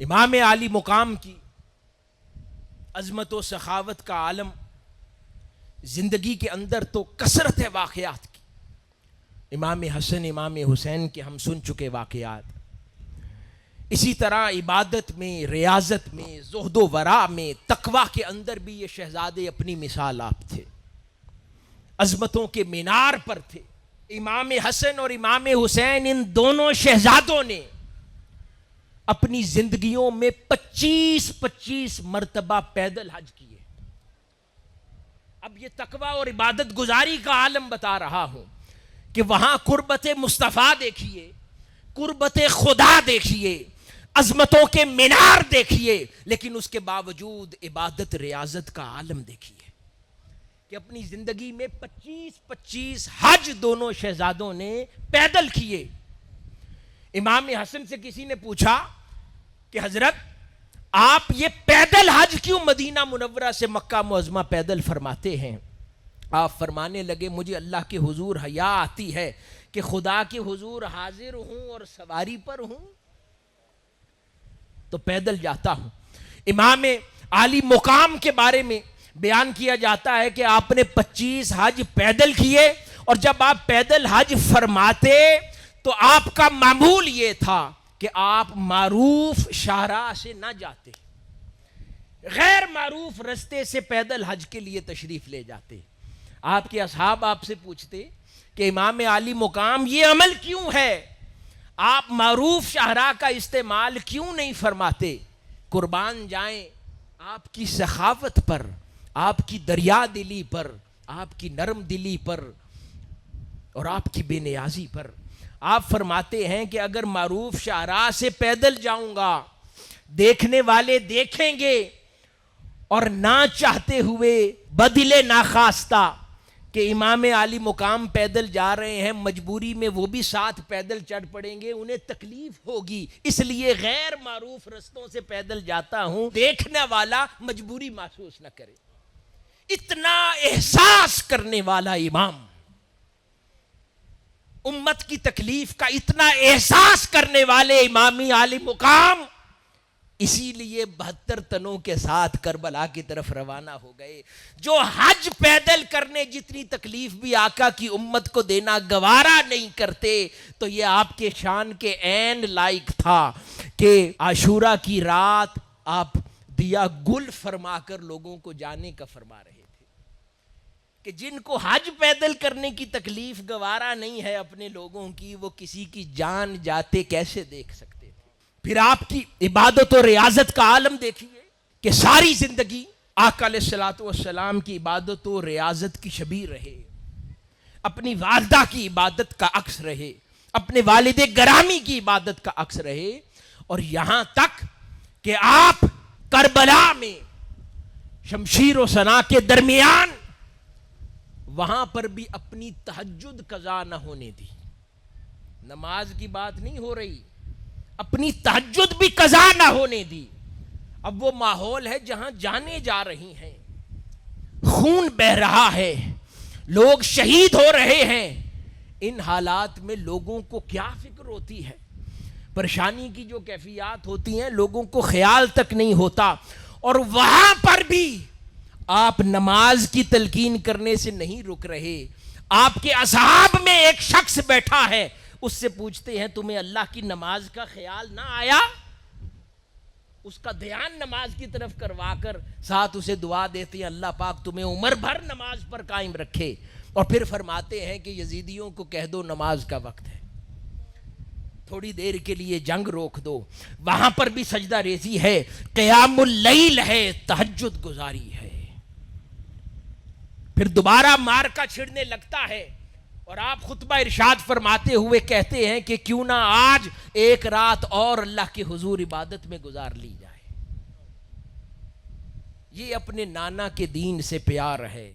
امام علی مقام کی عظمت و سخاوت کا عالم زندگی کے اندر تو کثرت ہے واقعات کی۔ امام حسن، امام حسین کے ہم سن چکے واقعات۔ اسی طرح عبادت میں، ریاضت میں، زہد و ورا میں تقوا کے اندر بھی یہ شہزادے اپنی مثال آپ تھے۔ عظمتوں کے مینار پر تھے۔ امام حسن اور امام حسین ان دونوں شہزادوں نے اپنی زندگیوں میں پچیس پچیس مرتبہ پیدل حج کیے۔ اب یہ تقوی اور عبادت گزاری کا عالم بتا رہا ہوں کہ وہاں قربت مصطفیٰ دیکھیے، قربت خدا دیکھیے، عظمتوں کے مینار دیکھیے، لیکن اس کے باوجود عبادت ریاضت کا عالم دیکھیے کہ اپنی زندگی میں پچیس پچیس حج دونوں شہزادوں نے پیدل کیے۔ امام حسن سے کسی نے پوچھا کہ حضرت، آپ یہ پیدل حج کیوں مدینہ منورہ سے مکہ معظمہ پیدل فرماتے ہیں؟ آپ فرمانے لگے، مجھے اللہ کے حضور حیا آتی ہے کہ خدا کے حضور حاضر ہوں اور سواری پر ہوں۔ تو پیدل جاتا ہوں۔ امام علی مقام کے بارے میں بیان کیا جاتا ہے کہ آپ نے پچیس حج پیدل کیے اور جب آپ پیدل حج فرماتے تو آپ کا معمول یہ تھا کہ آپ معروف شاہراہ سے نہ جاتے، غیر معروف رستے سے پیدل حج کے لیے تشریف لے جاتے۔ آپ کے اصحاب آپ سے پوچھتے کہ امام علی مقام یہ عمل کیوں ہے؟ آپ معروف شاہراہ کا استعمال کیوں نہیں فرماتے؟ قربان جائیں آپ کی سخاوت پر، آپ کی دریا دلی پر، آپ کی نرم دلی پر اور آپ کی بے نیازی پر۔ آپ فرماتے ہیں کہ اگر معروف شاہراہ سے پیدل جاؤں گا، دیکھنے والے دیکھیں گے، اور نہ چاہتے ہوئے بدل ناخواستہ کہ امام علی مقام پیدل جا رہے ہیں، مجبوری میں وہ بھی ساتھ پیدل چڑھ پڑیں گے، انہیں تکلیف ہوگی۔ اس لیے غیر معروف رستوں سے پیدل جاتا ہوں، دیکھنے والا مجبوری محسوس نہ کرے۔ اتنا احساس کرنے والا امام۔ امت کی تکلیف کا اتنا احساس کرنے والے امامی عالی مقام اسی لیے بہتر تنوں کے ساتھ کربلا کی طرف روانہ ہو گئے۔ جو حج پیدل کرنے جتنی تکلیف بھی آقا کی امت کو دینا گوارا نہیں کرتے، تو یہ آپ کے شان کے عین لائق تھا کہ عاشورہ کی رات آپ دیا گل فرما کر لوگوں کو جانے کا فرما رہے۔ کہ جن کو حج پیدل کرنے کی تکلیف گوارا نہیں ہے اپنے لوگوں کی، وہ کسی کی جان جاتے کیسے دیکھ سکتے تھے؟ پھر آپ کی عبادت و ریاضت کا عالم دیکھیے کہ ساری زندگی آقا علیہ السلاۃ والسلام کی عبادت و ریاضت کی شبیر رہے۔ اپنی والدہ کی عبادت کا عکس رہے۔ اپنے والد گرامی کی عبادت کا عکس رہے۔ اور یہاں تک کہ آپ کربلا میں شمشیر و سنا کے درمیان وہاں پر بھی اپنی تحجد قضا نہ ہونے دی۔ نماز کی بات نہیں ہو رہی، اپنی تحجد بھی قضا نہ ہونے دی۔ اب وہ ماحول ہے جہاں جانے جا رہی ہیں۔ خون بہ رہا ہے، لوگ شہید ہو رہے ہیں۔ ان حالات میں لوگوں کو کیا فکر ہوتی ہے؟ پریشانی کی جو کیفیات ہوتی ہیں، لوگوں کو خیال تک نہیں ہوتا۔ اور وہاں پر بھی آپ نماز کی تلقین کرنے سے نہیں رک رہے۔ آپ کے اصحاب میں ایک شخص بیٹھا ہے، اس سے پوچھتے ہیں، تمہیں اللہ کی نماز کا خیال نہ آیا؟ اس کا دھیان نماز کی طرف کروا کر، ساتھ اسے دعا دیتے ہیں، اللہ پاک تمہیں عمر بھر نماز پر قائم رکھے۔ اور پھر فرماتے ہیں کہ یزیدیوں کو کہہ دو، نماز کا وقت ہے۔ تھوڑی دیر کے لیے جنگ روک دو۔ وہاں پر بھی سجدہ ریزی ہے۔ قیام اللیل ہے تحجد گزاری ہے۔ پھر دوبارہ مار کا چھڑنے لگتا ہے اور آپ خطبہ ارشاد فرماتے ہوئے کہتے ہیں کہ کیوں نہ آج ایک رات اور اللہ کے حضور عبادت میں گزار لی جائے۔ یہ اپنے نانا کے دین سے پیار ہے۔